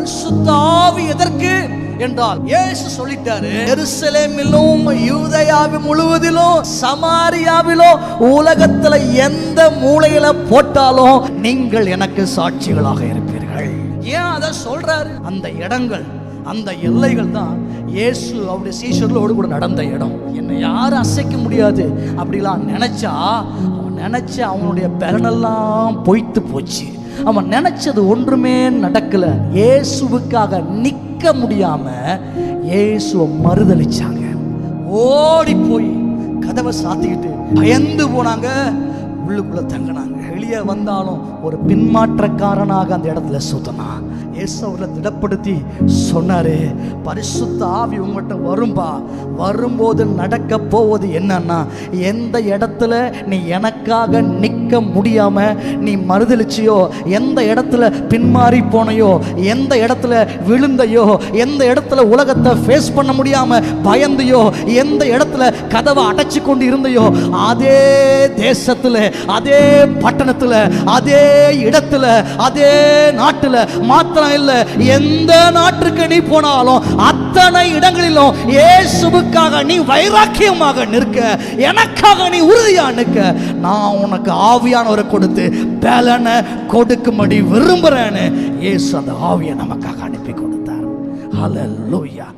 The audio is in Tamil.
பரிசுத்தாவி எதற்கு என்றால் இயேசு சொல்லிட்டாரு எருசலேமிலும் யூதயாவி முழுவதிலும் சமாரியாவிலும் உலகத்துல எந்த மூலையில போட்டாலும் நீங்கள் எனக்கு சாட்சிகளாக இருப்பீர்கள். ஏன் அதை சொல்றாரு? அந்த இடங்கள் அந்த எல்லைகள் தான் இயேசு அவருடைய சீஷர்களோடு கூட நடந்த இடம். என்னை யாரும் அசைக்க முடியாது. அப்படிலாம் நினைச்சா நினச்ச அவனுடைய பலனெல்லாம் பொய்த்து போச்சு. அவன் நினச்சது ஒன்றுமே நடக்கல. இயேசுவுக்காக நிற்க முடியாம இயேசுவை மறுதளிச்சாங்க ஓடி போய் கதவை சாத்திக்கிட்டு பயந்து போனாங்க. உள்ளுக்குள்ள தங்கினாங்க. வெளியே வந்தாலும் ஒரு பின்மாற்றக்காரனாக அந்த இடத்துல சுத்தனான் இயேசு திடப்படுத்தி சொன்னாரு பரிசுத்த ஆவி உங்கள்கிட்ட வரும்பா. வரும்போது நடக்க போவது என்னன்னா எந்த இடத்துல நீ எனக்காக நிற்க முடியாம நீ மறுதளிச்சியோ எந்த இடத்துல பின்மாறி போனையோ எந்த இடத்துல விழுந்தையோ எந்த இடத்துல உலகத்தை ஃபேஸ் பண்ண முடியாம பயந்தையோ எந்த இடத்துல கதவை அடைச்சு கொண்டு இருந்தையோ அதே தேசத்துல அதே பட்டணம் பட்டணத்துல அதே இடத்துல அதே நாட்டுல மாத்திரம் இல்ல எந்த நாட்டுக்கு நீ போனாலும் அத்தனை இடங்களிலும் ஏசுவுக்காக நீ வைராக்கியமாக நிற்க எனக்காக நீ உறுதியா நிற்க நான் உனக்கு ஆவியானவரை கொடுத்து பலனை கொடுக்கும்படி விரும்புறேன்னு இயேசு அந்த ஆவியை நமக்காக அனுப்பி கொடுத்தார். ஹalleluya.